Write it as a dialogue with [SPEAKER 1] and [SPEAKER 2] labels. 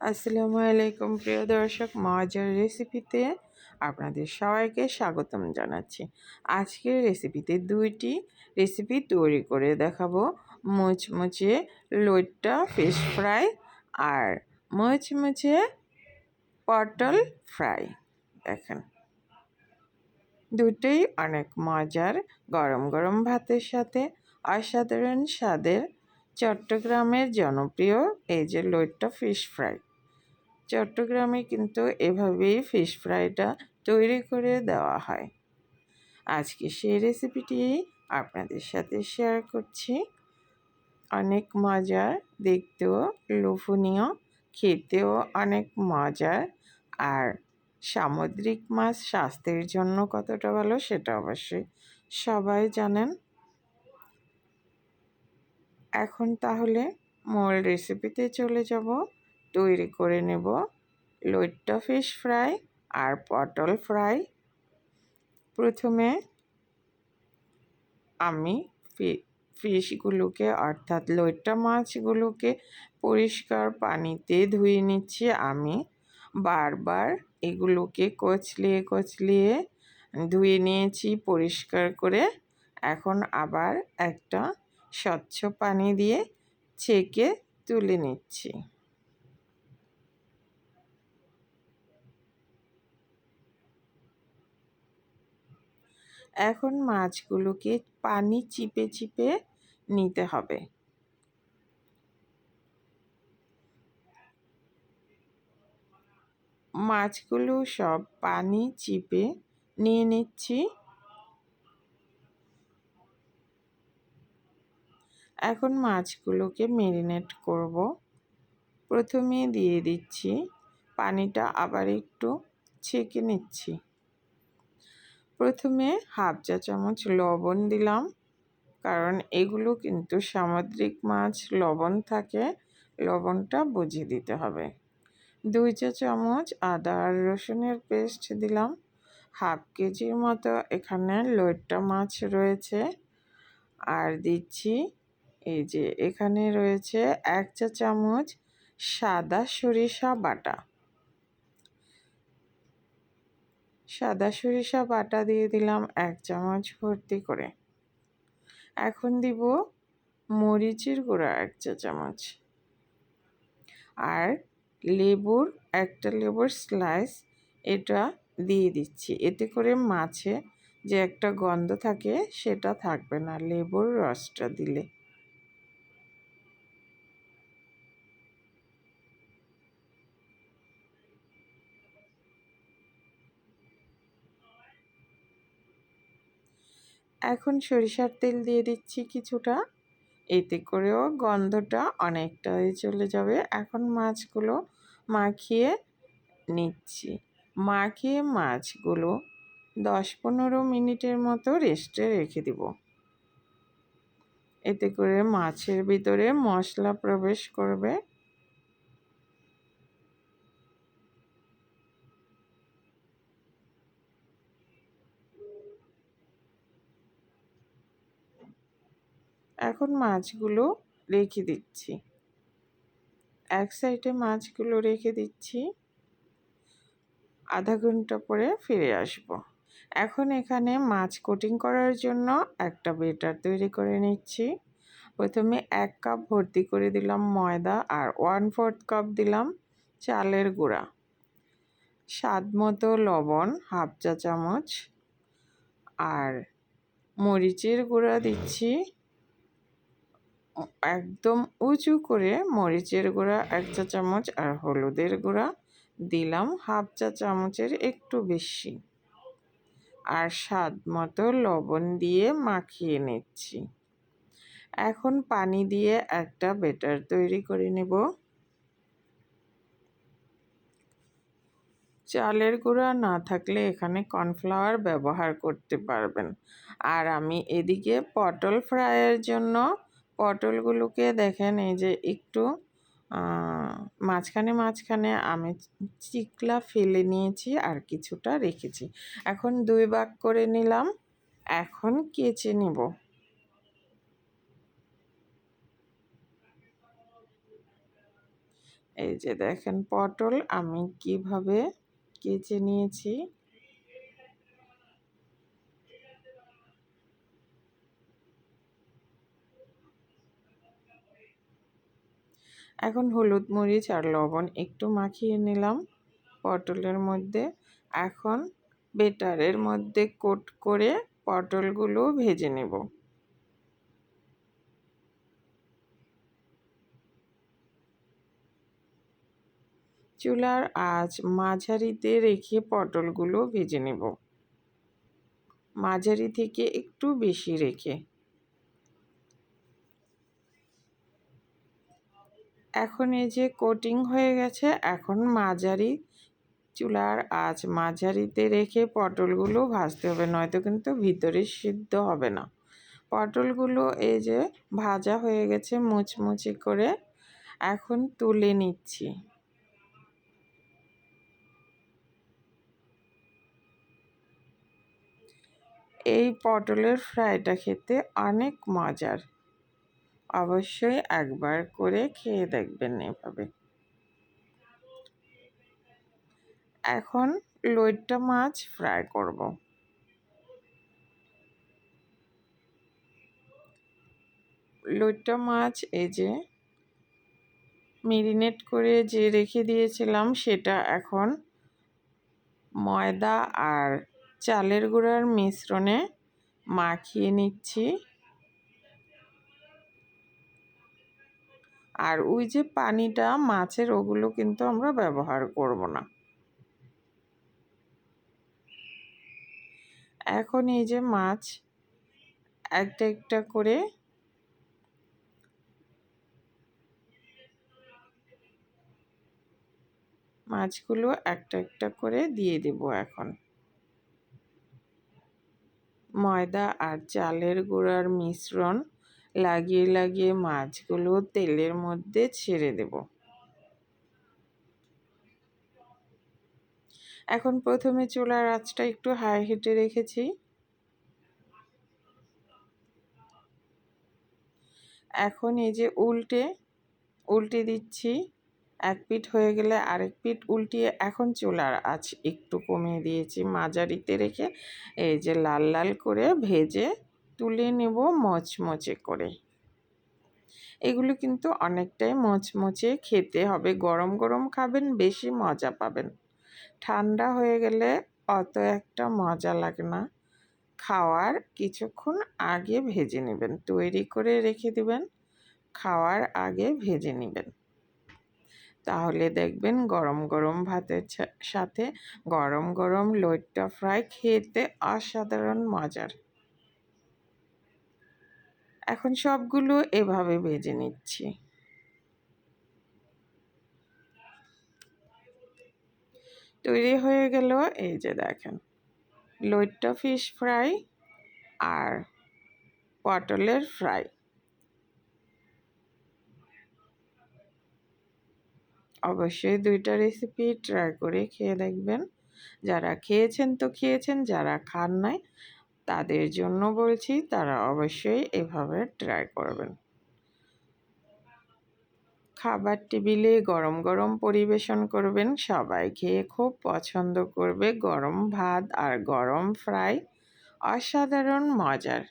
[SPEAKER 1] আসসালামু আলাইকুম প্রিয় দর্শক, মজার রেসিপিতে আপনাদের সবাইকে স্বাগতম জানাচ্ছি। আজকের রেসিপিতে দুইটি রেসিপি তৈরি করে দেখাবো। মুচমুচে লোটটা ফিশ ফ্রাই আর মুচমুচে পটল ফ্রাই। দেখেন। দুটোই অনেক মজার গরম গরম ভাতের সাথে। অসাধারণ স্বাদের। চট্টগ্রামের জনপ্রিয় এই যে লোটটা ফিশ ফ্রাই। চট্টগ্রামে কিন্তু এভাবেই ফিশ ফ্রাইটা তৈরি করে দেওয়া হয়। আজকে সেই রেসিপিটি আপনাদের সাথে শেয়ার করছি। অনেক মজার, দেখতেও লোভনীয়, খেতেও অনেক মজার আর সামুদ্রিক মাছ স্বাস্থ্যের জন্য কতটা ভালো সেটা অবশ্যই সবাই জানেন। এখন তাহলে মূল রেসিপিতে চলে যাব। তৈরি করে নেব। লইট্টা ফিশ ফ্রাই আর পটল ফ্রাই। প্রথমে আমি ফিশগুলোকে অর্থাৎ লইট্টা মাছগুলোকে পরিষ্কার পানিতে ধুয়ে নিচ্ছি আমি। বারবার এগুলোকে কচলিয়ে কচলিয়ে ধুয়ে নিয়েছি পরিষ্কার করে। এখন আবার একটা স্বচ্ছ পানি দিয়ে ছেঁকে তুলে নিচ্ছি। এখন মাছগুলোকে পানি চিপে চিপে নিতে হবে। মাছগুলো সব পানি চিপে নিয়ে নিচ্ছি। এখন মাছগুলোকে মেরিনেট করব। প্রথমে দিয়ে দিচ্ছি, পানিটা আবার একটু ছেঁকে নিচ্ছি। প্রথমে হাফ চা চামচ লবণ দিলাম। কারণ এগুলো কিন্তু সামুদ্রিক মাছ, লবণ থাকে, লবণটা বুঝিয়ে দিতে হবে। দুই চা চামচ আদা আর রসুনের পেস্ট দিলাম। হাফ কেজির মতো এখানে লইট্টা মাছ রয়েছে। আর দিচ্ছি এই যে এখানে রয়েছে এক চা চামচ সাদা সরিষা বাটা। সাদা সরিষা বাটা দিয়ে দিলাম এক চামচ ভর্তি করে। এখন দিব মরিচের গুঁড়া এক চা চামচ। আর লেবুর একটা লেবুর স্লাইস এটা দিয়ে দিচ্ছি। এতে করে মাছে যে একটা গন্ধ থাকে সেটা থাকবে না, লেবুর রসটা দিলে। এখন সরিষার তেল দিয়ে দিচ্ছি কিছুটা। এতে করেও গন্ধটা অনেকটাই চলে যাবে। এখন মাছগুলো মাখিয়ে নিচ্ছি। মাখিয়ে মাছগুলো দশ পনেরো মিনিটের মতো রেস্টে রেখে দিব। এতে করে মাছের ভিতরে মশলা প্রবেশ করবে। এখন মাছগুলো রেখে দিচ্ছি। এক সাইডে মাছগুলো রেখে দিচ্ছি। আধা ঘণ্টা পরে ফিরে আসব। এখন এখানে মাছ কোটিং করার জন্য একটা বেটার তৈরি করে নিচ্ছি। প্রথমে এক কাপ ভর্তি করে দিলাম ময়দা আর ওয়ান ফোর্থ কাপ দিলাম চালের গুঁড়া। স্বাদ মতো লবণ, হাফ চা চামচ আর মরিচের গুঁড়া দিচ্ছি। একদম উঁচু করে মরিচের গুঁড়া এক চা চামচ আর হলুদের গুঁড়া দিলাম হাফ চা চামচের একটু বেশি। আর স্বাদ মতো লবণ দিয়ে মাখিয়ে নিচ্ছি। এখন পানি দিয়ে একটা বেটার তৈরি করে নেব। চালের গুঁড়া না থাকলে এখানে কর্নফ্লাওয়ার ব্যবহার করতে পারবেন। আর আমি এদিকে পটল ফ্রাইয়ের জন্য পটলগুলোকে দেখেন, এই যে একটু মাঝখানে মাঝখানে আমি চিকলা ফেলে নিয়েছি আর কিছুটা রেখেছি। এখন দুই ভাগ করে নিলাম, এখন কেচে নিব। এই যে দেখেন, পটল আমি কীভাবে কেচে নিয়েছি। এখন হলুদ মরিচ আর লবণ একটু মাখিয়ে নিলাম পটলের মধ্যে। এখন বেটারের মধ্যে কোট করে পটলগুলো ভেজে নেব। চুলার আঁচ মাঝারিতে রেখে পটলগুলো ভেজে নেব। মাঝারি থেকে একটু বেশি রেখে। এখন এই যে কোটিং হয়ে গেছে, এখন মাঝারি চুলার আঁচ, মাঝারিতে রেখে পটলগুলো ভাজতে হবে, নয়তো কিন্তু ভিতরে সিদ্ধ হবে না। পটলগুলো এই যে ভাজা হয়ে গেছে মুচমুচি করে, এখন তুলে নিচ্ছি। এই পটলের ফ্রাইটা খেতে অনেক মজার। অবশ্যই একবার করে খেয়ে দেখবেন এভাবে। এখন লইট্টা মাছ ফ্রাই করব। লইট্টা মাছ এই যে মেরিনেট করে যে রেখে দিয়েছিলাম সেটা এখন ময়দা আর চালের গুঁড়ার মিশ্রণে মাখিয়ে নিচ্ছি। আর ওই যে পানিটা, মাছের ওগুলো কিন্তু আমরা ব্যবহার করব না। এখন এই যে মাছ, একটা একটা করে মাছগুলো একটা একটা করে দিয়ে দেব এখন। ময়দা আর চালের গুঁড়ার মিশ্রণ লাগিয়ে লাগিয়ে মাছগুলো তেলের মধ্যে ছেড়ে দেব। এখন প্রথমে চুলার আঁচটা একটু হাই হিটে রেখেছি। এখন এই যে উল্টে উল্টে দিচ্ছি। এক পিঠ হয়ে গেলে আরেক পিঠ উল্টিয়ে এখন চুলার আঁচ একটু কমিয়ে দিয়েছি মাঝারিতে রেখে। এই যে লাল লাল করে ভেজে তুলে নেব মচমচে করে। এগুলো কিন্তু অনেকটাই মচমচে খেতে হবে। গরম গরম খাবেন, বেশি মজা পাবেন। ঠান্ডা হয়ে গেলে অত একটা মজা লাগে না। খাওয়ার কিছুক্ষণ আগে ভেজে নেবেন। তৈরি করে রেখে দিবেন। খাওয়ার আগে ভেজে নেবেন। তাহলে দেখবেন গরম গরম ভাতের সাথে গরম গরম লইট্টা ফ্রাই খেতে অসাধারণ মজার। এখন সবগুলো এভাবে ভেজে নিচ্ছি। তৈরি হয়ে গেল এই যে দেখেন, লইট্টা ফিশ ফ্রাই আর পটলের ফ্রাই। অবশ্যই দুইটা রেসিপি ট্রাই করে খেয়ে দেখবেন। যারা খেয়েছেন তো খেয়েছেন, যারা খান নাই তাদের জন্য বলছি, তারা অবশ্যই এভাবে ট্রাই করবেন। খাবার টেবিলে গরম গরম পরিবেশন করবেন। সবাই খেয়ে খুব পছন্দ করবে গরম ভাত আর গরম ফ্রাই অসাধারণ মজার।